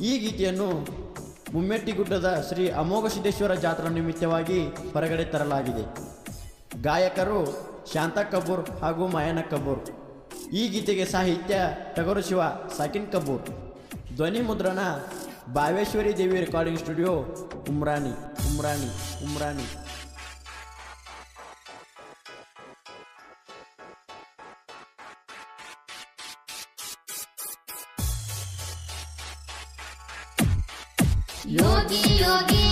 ಈ ಗೀತೆಯನ್ನು ಮುಮ್ಮೆಟ್ಟಿಗುಡ್ಡದ ಶ್ರೀ ಅಮೋಘ ಸಿದ್ದೇಶ್ವರ ಜಾತ್ರಾ ನಿಮಿತ್ತವಾಗಿ ಹೊರಗಡೆ ತರಲಾಗಿದೆ. ಗಾಯಕರು ಶಾಂತ ಕಪೂರ್ ಹಾಗೂ ಮಾಯನ ಕಬೂರ್ ಈ ಗೀತೆಗೆ ಸಾಹಿತ್ಯ ಟಗರು ಶಿವ ಸಾಕಿನ್ ಕಬೂರ್ ಧ್ವನಿ ಮುದ್ರಣ ಭಾವೇಶ್ವರಿ ದೇವಿ ರೆಕಾರ್ಡಿಂಗ್ ಸ್ಟುಡಿಯೋ, ಉಮ್ರಾನಿ ಉಮ್ರಾನಿ ಉಮ್ರಾನಿ. ಯೋಗಿ ಯೋಗಿ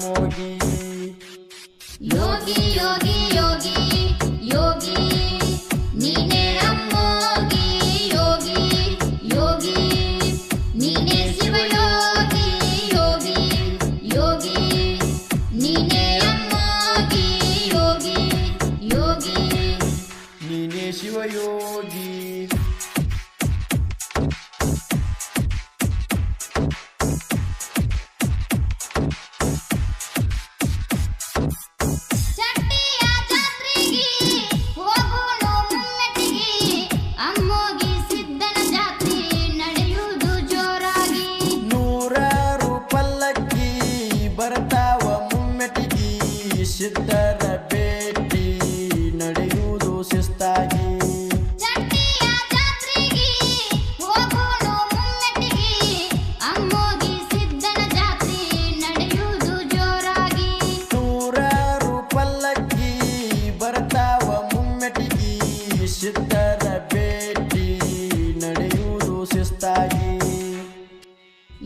ಎಮ್ಮೋಗಿ ಯೋಗಿ ಯೋಗಿ ಯೋಗಿ ಯೋಗಿ ನೀನೇ ಅಮ್ಮೋಗಿ ಯೋಗಿ ಯೋಗಿ ನೀನೇ ಶಿವಯೋಗಿ ಯೋಗಿ ಯೋಗಿ ನೀನೇ ಅಮ್ಮೋಗಿ ಯೋಗಿ ಯೋಗಿ ನೀನೇ ಶಿವಯೋಗಿ ಜೋರಾಗಿ. ನೂರಾರು ಪಲ್ಲಕ್ಕಿ ಬರ್ತಾವ ಮುಮ್ಮೆಟಿಗಿ ಸಿದ್ಧರ ಭೇಟಿ ನಡೆಯುವುದು ಶಿಸ್ತಾಗಿ.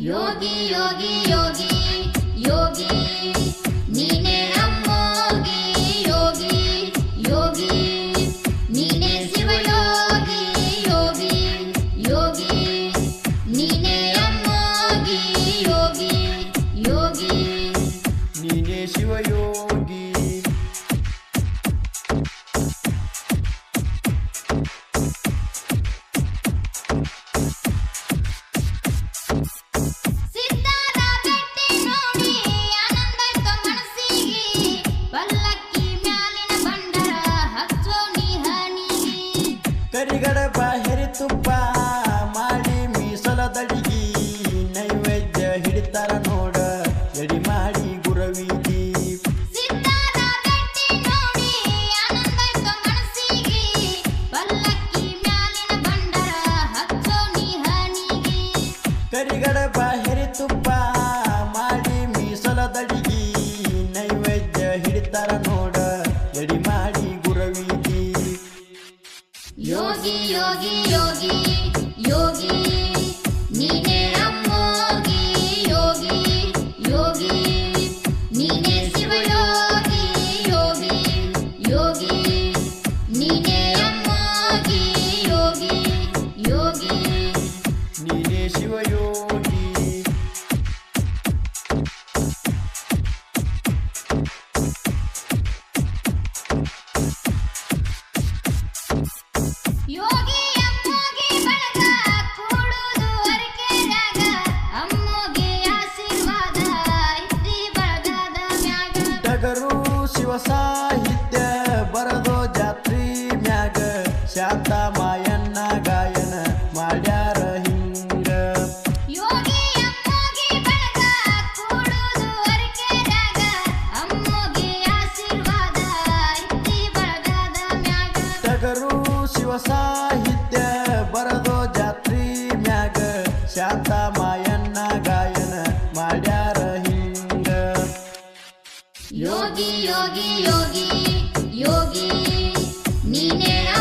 ಯೋಗಿ ಯೋಗಿ ಯೋಗಿ ಬಾಹಿರಿ ಮಾಡಿ ಮೀಸಲದಡಿಗಿ ನೈವೇದ್ಯ ಹಿಡಿತಾರ ನೋಡ ಎಡಿ ಮಾಡಿ ಗುರವಿಗಿ ಕರಿಗಡ ಬೆಟ್ಟಿ ನೋಡಿ ಯೋಗಿ ಯೋಗಿ ಯೋಗಿ ಯೋಗಿ ಶಿವ ಸಾಹಿತ್ಯ ಬರದೋ ಜಾತ್ರಿ ಮ್ಯಾಗ ಶಾಂತ ಮಾಯಣ್ಣ ಗಾಯನ ಮಾಡ್ಯಾರ ಹಿಂಗ. ಯೋಗಿ ಶಿವ ಬಳಗ ヨギヨギヨギヨギミネラ